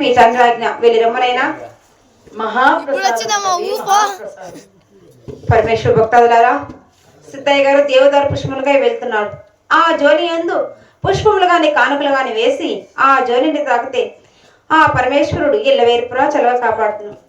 మీ చంద్రాజ్ఞ వెళ్ళి రమ్మనైనా పరమేశ్వర భక్తాదులారా సిద్ధయ్య గారు దేవదారు పుష్పములుగా వెళ్తున్నాడు ఆ జోలి ఎందు పుష్పములు గాని కానుకలు గాని వేసి ఆ జోలిని తాకితే ఆ పరమేశ్వరుడు ఇళ్ళ వేర్పురా చలవ కాపాడుతున్నాడు.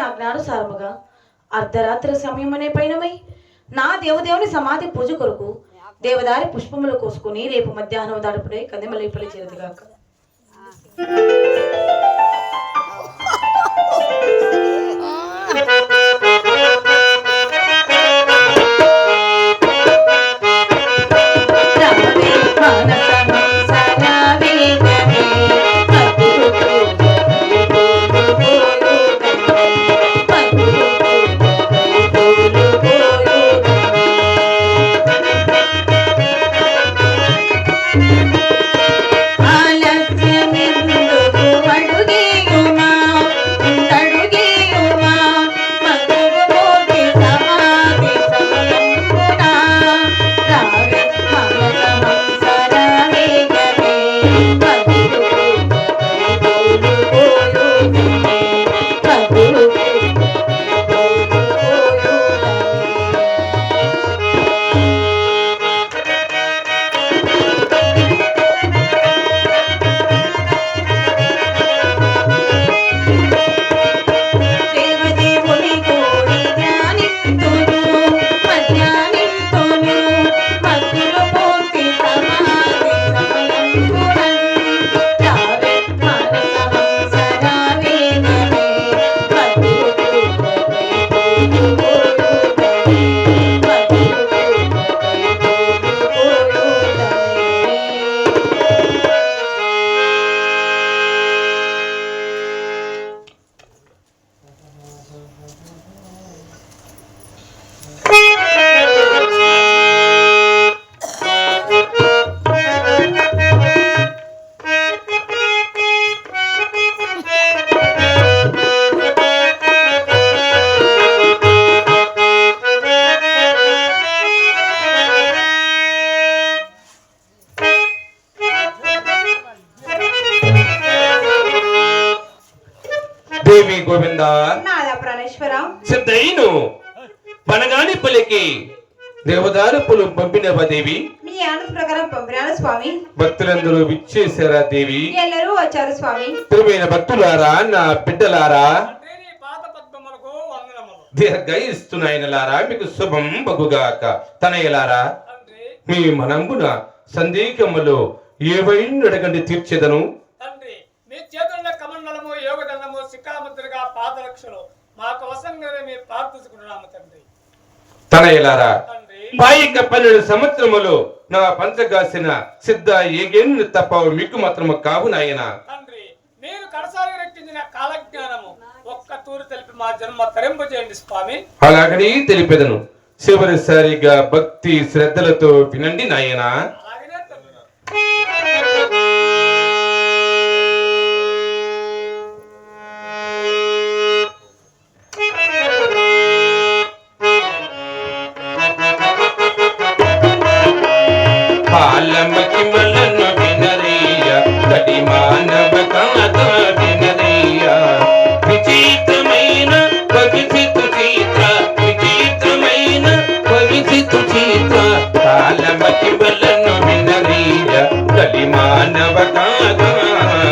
ఆజ్ఞానుసారముగా అర్ధరాత్రి సమయమనే పైనమై నా దేవదేవుని సమాధి పూజ కొరకు దేవదారి పుష్పములు కోసుకుని రేపు మధ్యాహ్నం దాడుపుడే కందిమల్లిపల్లి చేరదుగాక దేవి గోవింద ప్రాణేశ్వర. సిద్ధైను పనగాని పలికి దేవదారుపులు పంపినవ దేవి? మీ ఆనంద ప్రకారం పంపినాను స్వామి. భక్తులందరూ విచ్చేశారా దేవి? ఎల్లరూ వచ్చారు స్వామి. ప్రియమైన భక్తులారా నా బిడ్డలారా? దీర్ఘయిస్తున్నాయనలారా మీకు శుభం బగుగాక. తనయలారా మీ మనంబున సందేహములో ఏవైనా అడగండి తీర్చేదను తండ్రి మీ చేతుల్లో కమండలము యోగదండము పాదరక్షలు మాకు వసంగానే మేము ప్రార్థించుకుంటున్నాము తండ్రి. తనయలారా పాయిక పన్నెండు సంవత్సరములు నా పంచగాసిన సిద్ధ తప్ప మీకు మాత్రము కావు నాయనా. తండ్రి మీరు కడసారి రక్షించిన కాలజ్ఞానము ఒక్క తూరు తెలిపి మా జన్మ తరింపు చేయండి స్వామి. అలాగని తెలిపెదను. చివరిసారిగా భక్తి శ్రద్ధలతో వినండి నాయనా. عالمك ملا